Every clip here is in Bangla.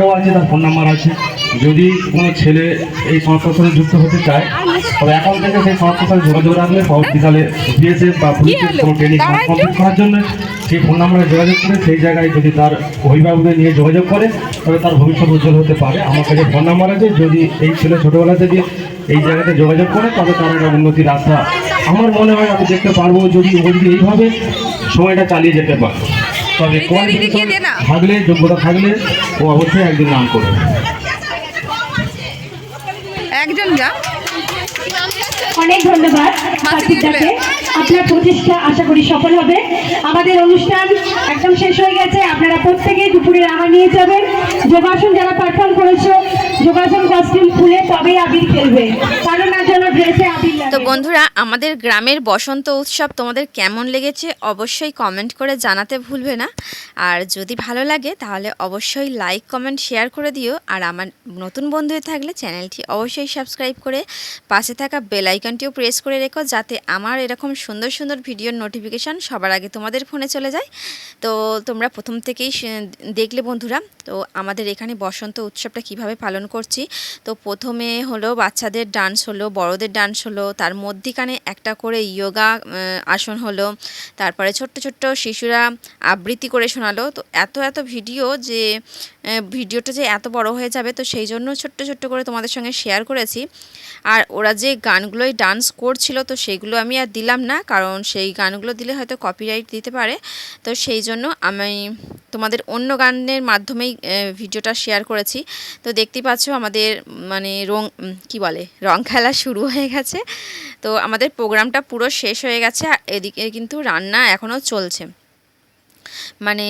কার্ডও আছে তার ফোন নাম্বার আছে যদি কোনো ছেলে এই সংস্থার সাথে যুক্ত হতে চায় তবে এখন থেকে সেই সংস্থার সাথে যোগাযোগ রাখলে পরবর্তীকালে বিএসএফ বা পুলিশের? কোনো ট্রেনিং। কমপ্লিট করার জন্য সেই ফোন নাম্বারে যোগাযোগ করে সেই জায়গায় যদি তার অভিভাবকদের নিয়ে যোগাযোগ করে তবে তার ভবিষ্যৎ উজ্জ্বল হতে পারে আমার কাছে ফোন নাম্বার আছে যদি এই ছেলে ছোটোবেলা থেকে এই জায়গাতে যোগাযোগ করে তবে তার একটা উন্নতির রাস্তা আমার মনে হয় আমি দেখতে পারব যদি ও যদি এইভাবে সময়টা চালিয়ে যেতে পারে তবে কোয়ালিফিকেশন থাকলে যোগ্যতা থাকলে ও অবশ্যই একদিন নাম করবে। একজন যা। অনেক ধন্যবাদ আপনার প্রচেষ্টা আশা করি সফল হবে। আমাদের অনুষ্ঠান একদম শেষ হয়ে গেছে। আপনারা প্রত্যেকে দুপুরে আহার নিয়ে যাবেন। যোগাসন যারা পারফর্ম করেছ যোগাসন কস্টিউম খুলে তবেই আবির খেলবে। কারণ না যেন ড্রেসে। তো বন্ধুরা, আমাদের গ্রামের বসন্ত উৎসব তোমাদের কেমন লেগেছে অবশ্যই কমেন্ট করে জানাতে ভুলবে না। আর যদি ভালো লাগে, তাহলে অবশ্যই লাইক কমেন্ট শেয়ার করে দিও। আর আমার নতুন বন্ধু থাকলে চ্যানেলটি অবশ্যই সাবস্ক্রাইব করে পাশে থাকা বেল আইকনটিও প্রেস করে রেখো, যাতে আমার এরকম সুন্দর সুন্দর ভিডিওর নোটিফিকেশান সবার আগে তোমাদের ফোনে চলে যায়। তো তোমরা প্রথম থেকেই দেখলে বন্ধুরা, তো আমাদের এখানে বসন্ত উৎসবটা কীভাবে পালন করছি। তো প্রথমে হলো বাচ্চাদের ডান্স হলো, বড়দের ডান্স হলো তার মধ্যিখানে একটা করে ইয়োগা আসন হলো। তারপরে ছোট্ট ছোট্ট শিশুরা আবৃত্তি করে শোনালো। তো এত এত ভিডিও যে ভিডিওটা যে এত বড় হয়ে যাবে, তো সেই জন্য ছোট্ট ছোট্ট করে তোমাদের সঙ্গে শেয়ার করেছি। আর ওরা যে গানগুলোই ডান্স করছিল, তো সেইগুলো আমি আর দিলাম না, কারণ সেই গানগুলো দিলে হয়তো কপিরাইট দিতে পারে। তো সেই জন্য আমি তোমাদের অন্য গানের মাধ্যমেই ভিডিওটা শেয়ার করেছি। তো দেখতেই পাচ্ছ আমাদের মানে রং কি বলে? রং খেলা শুরু হয়ে গেছে। তো আমাদের প্রোগ্রামটা পুরো শেষ হয়ে গেছে এদিকে কিন্তু রান্না এখনও চলছে। মানে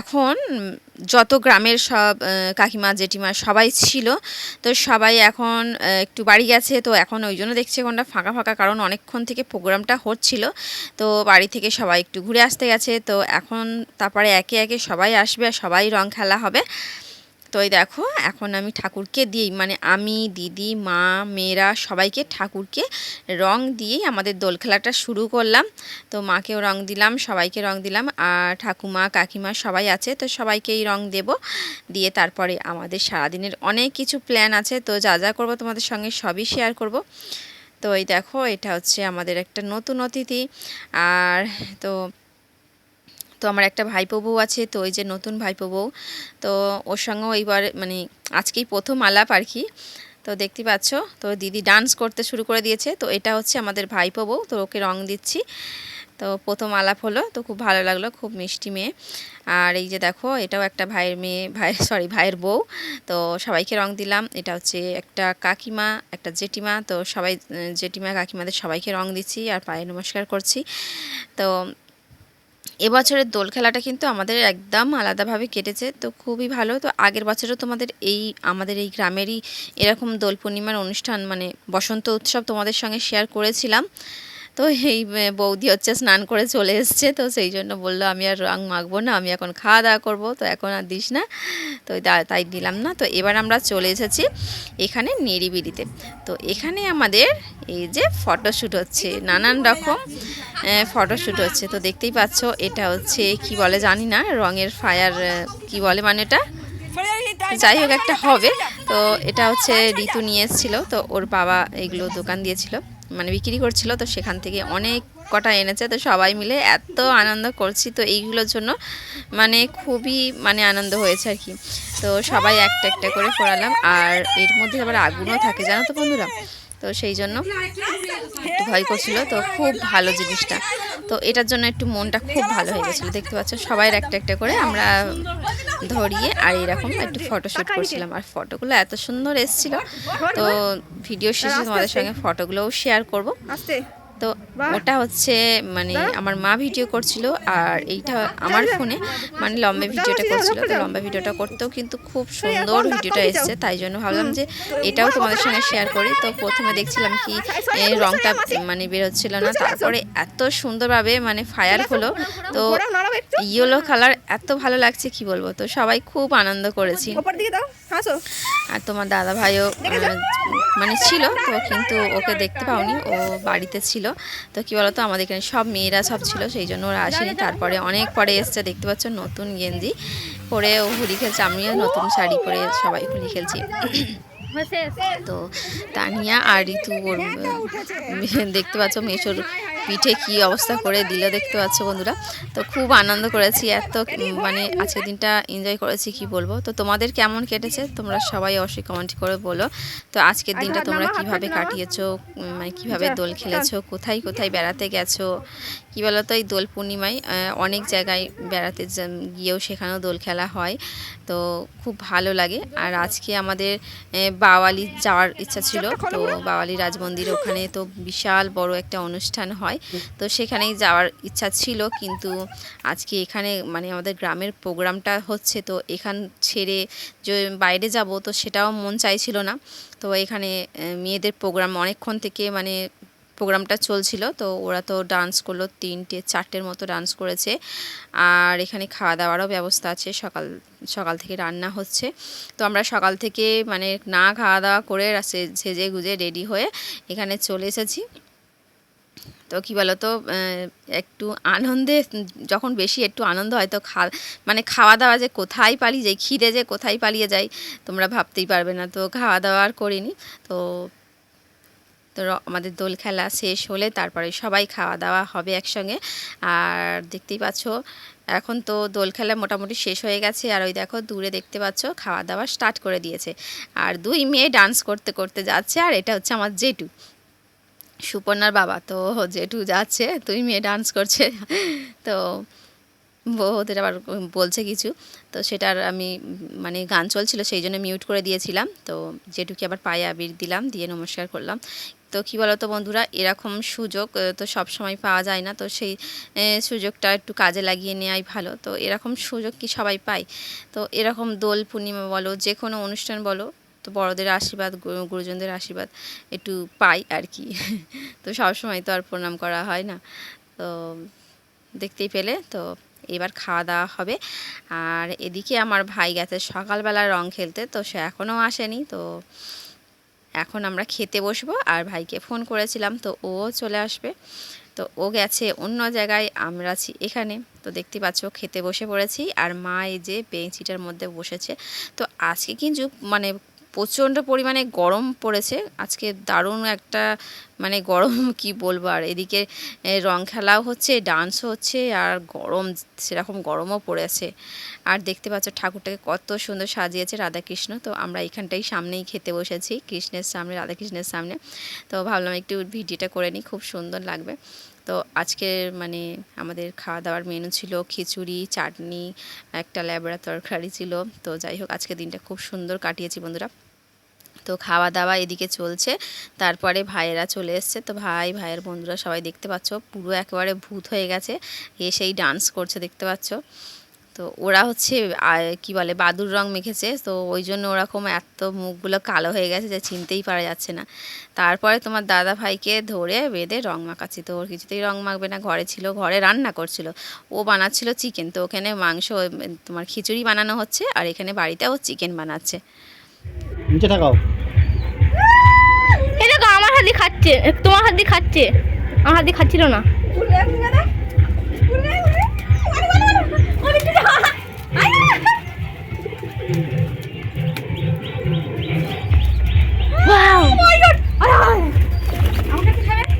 এখন যত গ্রামের সব কাকিমা, জেঠিমা সবাই ছিল, তো সবাই এখন একটু বাড়ি গেছে, তো এখন ওই জন্য দেখছি এখনটা ফাঁকা ফাঁকা কারণ অনেকক্ষণ থেকে প্রোগ্রামটা হচ্ছিল। তো বাড়ি থেকে সবাই একটু ঘুরে আসতে গেছে, তো এখন তারপরে একে একে সবাই আসবে, সবাই রং খেলা হবে। তো এই দেখো, এখন আমি ঠাকুরকে দিই মানে আমি, দিদি, মা, মেয়েরা সবাইকে ঠাকুরকে রং দিয়েই আমাদের দোল খেলাটা শুরু করলাম। তো মাকেও রং দিলাম, সবাইকে রং দিলাম, আর ঠাকুমা, কাকিমা সবাই আছে, তো সবাইকেই রং দেব। দিয়ে তারপরে আমাদের সারাদিনের অনেক কিছু প্ল্যান আছে, তো যা যা করব তোমাদের সঙ্গে সবই শেয়ার করব। তো এই দেখো, এটা হচ্ছে আমাদের একটা নতুন অতিথি। আর তো তো আমার একটা ভাইপো বউ আছে, তো ওই যে নতুন ভাইপো বউ। তো ওর সঙ্গেও এইবার মানে আজকেই প্রথম আলাপ আর কি। তো দেখতে পাচ্ছ, তো দিদি ডান্স করতে শুরু করে দিয়েছে। তো এটা হচ্ছে আমাদের ভাইপো বউ, তো ওকে রং দিচ্ছি। তো প্রথম আলাপ হলো, তো খুব ভালো লাগল, খুব মিষ্টি মেয়ে। আর এই যে দেখো, এটাও একটা ভাইয়ের মেয়ে, ভাই সরি ভাইয়ের বউ। তো সবাইকে রং দিলাম, এটা হচ্ছে একটা কাকিমা, একটা জেঠিমা। তো সবাই, জেঠিমা, কাকিমাদের সবাইকে রং দিচ্ছি আর পায়ে নমস্কার করছি। তো এবছরের দোল খেলাটা কিন্তু আমাদের একদম আলাদাভাবে কেটেছে, তো খুবই ভালো। তো আগের বছরও তোমাদের এই, আমাদের এই গ্রামেরই এরকম দোল পূর্ণিমার অনুষ্ঠান মানে বসন্ত উৎসব তোমাদের সঙ্গে শেয়ার করেছিলাম। তো এই বৌদি হচ্ছে স্নান করে চলে এসছে, তো সেই জন্য বলল, আমি আর রং মাখবো না, আমি এখন খাওয়া দাওয়া করব, তো এখন আর দিস না। তো তাই দিলাম না। তো এবার আমরা চলে এসেছি এখানে নিরিবিলিতে। তো এখানে আমাদের এই যে ফটোশ্যুট হচ্ছে, নানান রকম ফটোশ্যুট হচ্ছে। তো দেখতেই পাচ্ছ, এটা হচ্ছে, কি বলে জানি না, রঙের ফায়ার কি বলে মানে এটা? যাই হোক, একটা হবে। তো এটা হচ্ছে ঋতু নিয়ে এসেছিল, তো ওর বাবা এগুলো দোকান দিয়েছিল। মানে বিক্রি করছিল, তো সেখান থেকে অনেক কটা এনেছে, তো সবাই মিলে এত আনন্দ করছি, তো এইগুলোর জন্য মানে খুবই মানে আনন্দ হয়েছে আর কি। তো সবাই একটা একটা করে ফোরালাম আর এর মধ্যে আবার আগুনও থাকে, জানো তো বন্ধুরা? তো সেই জন্য একটু ভয় করছিল। তো খুব ভালো জিনিসটা। তো এটার জন্য একটু মনটা খুব ভালো হয়ে গেছিল। দেখতে পাচ্ছ, সবাই একটা একটা করে আমরা ধরিয়ে আর এরকম একটু ফটোশ্যুট করছিলাম। আর ফটোগুলো এত সুন্দর এসছিল। তো ভিডিও শেষে তোমাদের সঙ্গে ফটোগুলোও শেয়ার করব। তো ওটা হচ্ছে মানে আমার মা ভিডিও করছিল আর এইটা আমার ফোনে মানে লম্বা ভিডিওটা করছিল তো লম্বা ভিডিওটা করতেও কিন্তু খুব সুন্দর ভিডিওটা এসছে তাই জন্য ভাবলাম যে এটাও তোমাদের সঙ্গে শেয়ার করি। তো প্রথমে দেখছিলাম কি রংটা মানে বেরোচ্ছিল না তারপরে এত সুন্দরভাবে মানে ফায়ার হলো। তো ইয়েলো কালার এত ভালো লাগছে কি বলব? তো সবাই খুব আনন্দ করেছি। আর তোমার দাদা ভাইও মানে ছিল তো কিন্তু ওকে দেখতে পাওনি ও বাড়িতে ছিল। তো কী বলতো আমাদের এখানে সব মেয়েরা সব ছিল সেই জন্য ওরা আসেনি। তারপরে অনেক পরে এসছে দেখতে পাচ্ছ নতুন গেঞ্জি পরে ও হোলি খেলছে আমিও নতুন শাড়ি পরে সবাই হোলি খেলছি। তো তানিয়া আর ঋতু ওর দেখতে পাচ্ছ মেশোর পিঠে কি অবস্থা করে দিল দেখতে পাচ্ছ বন্ধুরা? তো খুব আনন্দ করেছি এত মানে আজকের দিনটা এনজয় করেছি কি বলব? তো তোমাদের কেমন কেটেছে? তোমরা সবাই অবশ্যই কমেন্ট করে বলো। তো আজকের দিনটা তোমরা কীভাবে কাটিয়েছো? মানে কীভাবে দোল খেলেছো? কোথায় কোথায় বেড়াতে গেছো? কি বলো তো এই দোল পূর্ণিমায় অনেক জায়গায় বেড়াতে গিয়েও সেখানেও দোল খেলা হয়। তো খুব ভালো লাগে। আর আজকে আমাদের বাওয়ালি যাওয়ার ইচ্ছা ছিল। তো বাওয়ালি রাজমন্দির ওখানে তো বিশাল বড় একটা অনুষ্ঠান হয়। তো সেখানেই যাওয়ার ইচ্ছা ছিল, কিন্তু আজকে এখানে মানে আমাদের গ্রামের প্রোগ্রামটা হচ্ছে, তো এখান ছেড়ে যে বাইরে যাব, তো সেটাও মন চাইছিল না। তো এখানে মেয়েদের প্রোগ্রাম অনেকক্ষণ থেকে মানে প্রোগ্রামটা চলছিল, তো ওরা তো ডান্স করল, তিনটে, চারটের মতো ডান্স করেছে। আর এখানে খাওয়া দাওয়ারও ব্যবস্থা আছে, সকাল সকাল থেকে রান্না হচ্ছে। তো আমরা সকাল থেকে মানে না খাওয়া দাওয়া করে সেজে গুজে রেডি হয়ে এখানে চলে এসেছি। তো কী বলো তো একটু আনন্দে, যখন বেশি একটু আনন্দ হয়, তো খা মানে খাওয়া দাওয়া যে কোথায় পালিয়ে যায়, খিদে যে কোথায় পালিয়ে যায়, তোমরা ভাবতেই পারবে না। তো খাওয়া দাওয়া আর করিনি। তো তো আমাদের দোল খেলা শেষ হলে তারপরে সবাই খাওয়া দাওয়া হবে একসঙ্গে। আর দেখতেই পাচ্ছ, এখন তো দোল খেলা মোটামুটি শেষ হয়ে গেছে। আর ওই দেখো, দূরে দেখতে পাচ্ছ খাওয়া দাওয়া স্টার্ট করে দিয়েছে। আর দুই মেয়ে ডান্স করতে করতে যাচ্ছে। আর এটা হচ্ছে আমার জেঠু। সুপর্ণার বাবা, তো জেঠু যাচ্ছে তুই মেয়ে ডান্স করছে। তো ওদের আবার বলছে কিছু। তো সেটার আমি মানে গান চলছিল, সেই জন্য মিউট করে দিয়েছিলাম। তো যেটুকি আবার পায়ে আবির দিলাম, দিয়ে নমস্কার করলাম। তো কী বলো তো বন্ধুরা, এরকম সুযোগ তো সব সময় পাওয়া যায় না। তো সেই সুযোগটা একটু কাজে লাগিয়ে নেওয়াই ভালো। তো এরকম সুযোগ কি সবাই পায়? তো এরকম দোল পূর্ণিমা বলো যে কোনো অনুষ্ঠান বলো তো বড়দের আশীর্বাদ গুরুজনদের আশীর্বাদ একটু পাই আর কি। তো সবসময় তো আর প্রণাম করা হয় না। তো দেখতেই পেলে, তো এবার খাওয়া দাওয়া হবে। আর এদিকে আমার ভাই গেছে সকালবেলা রং খেলতে, তো সে এখনও আসেনি। তো এখন আমরা খেতে বসবো। আর ভাইকে ফোন করেছিলাম, তো ও চলে আসবে। তো ও গেছে অন্য জায়গায়, আমরা আছি এখানে। তো দেখতে পাচ্ছ, খেতে বসে পড়েছি। আর মা এই যে বেঞ্চিটার মধ্যে বসেছে। তো আজকে কিন্তু মানে প্রচণ্ড পরিমাণে গরম পড়েছে। আজকে দারুণ একটা মানে গরম, কি বলব? আর এদিকে রং খেলাও হচ্ছে ডান্সও হচ্ছে, আর গরম, সেরকম গরমও পড়েছে আর দেখতে পাচ্ছ ঠাকুরটাকে কত সুন্দর সাজিয়েছে রাধাকৃষ্ণ। তো আমরা এখানটাই সামনেই খেতে বসেছি, কৃষ্ণের সামনে, রাধাকৃষ্ণের সামনে। তো ভাবলাম একটু ভিডিওটা করে নিই, খুব সুন্দর লাগবে। তো আজকের মানে আমাদের খাওয়া দাওয়ার মেনু ছিল খিচুড়ি, চাটনি, একটা ল্যাবড়া তরকারি ছিল। তো যাই হোক আজকে দিনটা খুব সুন্দর কাটিয়েছি বন্ধুরা। তো খাওয়া দাওয়া এদিকে চলছে। তারপরে ভাইয়েরা চলে এসছে। তো ভাই, ভাইয়ের বন্ধুরা সবাই দেখতে পাচ্ছ, পুরো একেবারে ভূত হয়ে গেছে। এসেই ডান্স করছে, দেখতে পাচ্ছ। তো ওরা হচ্ছে কি বলে বাদুর রং মেখেছে। তো ওই জন্য ওরকম এত মুখগুলো কালো হয়ে গেছে যে চিনতেই পারা যাচ্ছে না। তারপরে তোমার দাদা ভাইকে ধরে বেঁধে রং মাখাচ্ছি। তো ওর কিছুতেই রং মাখবে না। ঘরে ছিল, ঘরে রান্না করছিল। ও বানাচ্ছিল চিকেন তো ওখানে মাংস তোমার খিচুড়ি বানানো হচ্ছে। আর এখানে বাড়িতে ও চিকেন বানাচ্ছে। নিচে থাকাও খাচ্ছে। তোমার হাত দিয়ে খাচ্ছে। আমার হাত দিয়ে খাচ্ছিল না। খাবে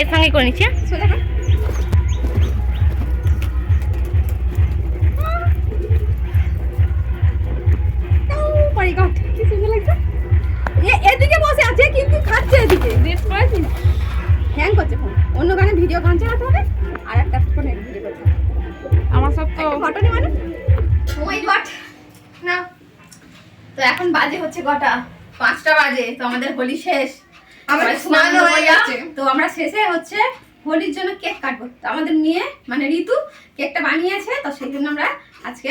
এর সঙ্গে করে নিচ্ছি ভিডিও গান চালাতে হবে আর একটা ফোনে ভিডিও করতে হবে আমার সব তো ফটো নি মানে? ও মাই গড না। তো এখন বাজে হচ্ছে কটা? পাঁচটা বাজে তো আমাদের হোলি শেষ। আমাদের স্নান হয়ে গেছে। তো আমরা শেষে হচ্ছে হোলির জন্য কেক কাটবো। তো আমাদের নিয়ে মানে ঋতু কেকটা বানিয়েছে তো সেই জন্য আমরা আজকে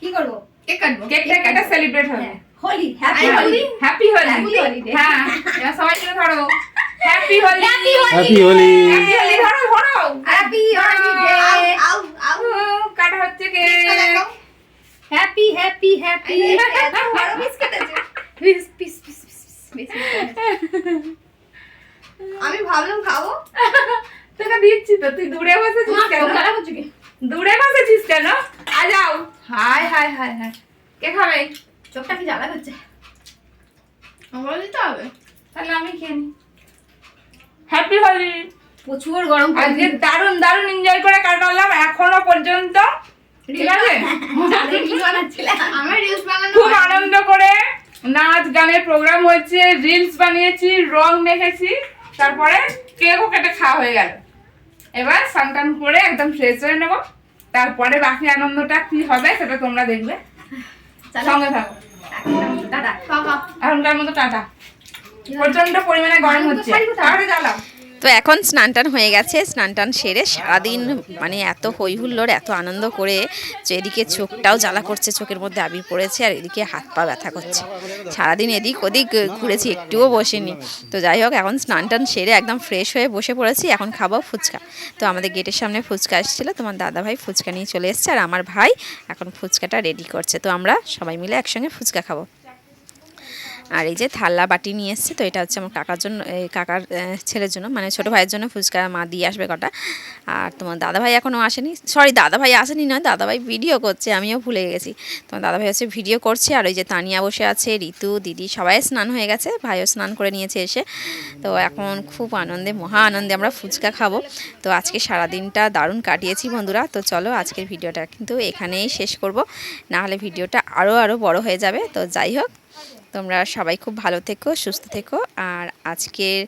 কি করব? কেক কাটবো। কেকটা কেটে সেলিব্রেট হবে। হ্যাঁ, হোলি হ্যাপি হোলি। হ্যাপি হোলি. হ্যাঁ এবার সবাই ধরো। Happy Holi happy happy Holi happy Holi ধরো ধরো হ্যাপি হ্যাপি হ্যাপি আরও পিস কেটেছে পিস পিস পিস পিস আমি ভাবলাম খাব। তোকে দিচ্ছি তো তুই দূরে বসেছিস কেন? দূরে বসেছিস কেন? আ যাও। হাই হাই হাই হাই কে খাবে? চোখটা কি জ্বালা করছে আমার দিতে হবে। তাহলে আমি খেয়ে নি। হ্যাপি হোলি প্রচুর গরম আজকে দারুণ দারুণ এনজয় করে কাটালাম এখনও পর্যন্ত। ঠিক আছে? খুব আনন্দ করে নাচ গানের প্রোগ্রাম হয়েছে রিলস বানিয়েছি রং মেখেছি তারপরে কেকও কেটে খাওয়া হয়ে গেল। এবার স্নান করে একদম ফ্রেশ হয়ে নেব। তারপরে বাকি আনন্দটা কি হবে সেটা তোমরা দেখবে। সঙ্গে থাকো। এখনকার মতো টাটা। প্রচণ্ড পরিমাণে গরম হচ্ছে। তাহলে জ্বালাও। তো এখন স্নান টান হয়ে গেছে স্নান টান সেরে সারাদিন মানে এত হই হুল্লোড় এত আনন্দ করে যে এদিকে চোখটাও জ্বালা করছে, চোখের মধ্যে আবির পড়েছে আর এদিকে হাত পা ব্যথা করছে। সারাদিন এদিক ওদিক ঘুরেছি, একটুও বসিনি। তো যাই হোক, এখন স্নান টান সেরে একদম ফ্রেশ হয়ে বসে পড়েছি, এখন খাব ফুচকা। তো আমাদের গেটের সামনে ফুচকা এসেছিল তোমার দাদা ভাই ফুচকা নিয়ে চলে এসছে আর আমার ভাই এখন ফুচকাটা রেডি করছে। তো আমরা সবাই মিলে একসঙ্গে ফুচকা খাব। আর এই যে থালা বাটি নিয়ে এসছে, তো এটা হচ্ছে আমার কাকার জন্য, এই কাকার ছেলের জন্য মানে ছোটো ভাইয়ের জন্য ফুচকা মা দিয়ে আসবে কটা। আর তোমার দাদা ভাই এখনও আসেনি সরি দাদা ভাই আসেনি নয় দাদা ভাই ভিডিও করছে, আমিও ভুলে গেছি। তোমার দাদা ভাই হচ্ছে ভিডিও করছে, আর ওই যে তানিয়া বসে আছে, ঋতু, দিদি সবাই স্নান হয়ে গেছে, ভাইও স্নান করে নিয়েছে এসে। তো এখন খুব আনন্দে, মহা আনন্দে আমরা ফুচকা খাব। তো আজকে সারাদিনটা দারুণ কাটিয়েছি বন্ধুরা, তো চলো আজকের ভিডিওটা কিন্তু এখানেই শেষ করব। না হলে ভিডিওটা আরও আরও বড় হয়ে যাবে, তো যাই হোক। তোমরা সবাই খুব ভালো থেকো, সুস্থ থেকো। আর আজকের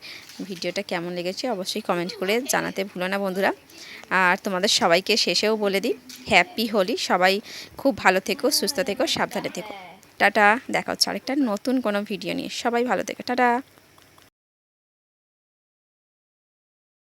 ভিডিওটা কেমন লেগেছে অবশ্যই কমেন্ট করে জানাতে ভুলো না বন্ধুরা। আর তোমাদের সবাইকে শেষেও বলে দিই হ্যাপি হোলি। সবাই খুব ভালো থেকো, সুস্থ থেকো, সাবধানে থেকো। টাটা, দেখা হচ্ছে আরেকটা নতুন কোনো ভিডিও নিয়ে। সবাই ভালো থেকো। টাটা।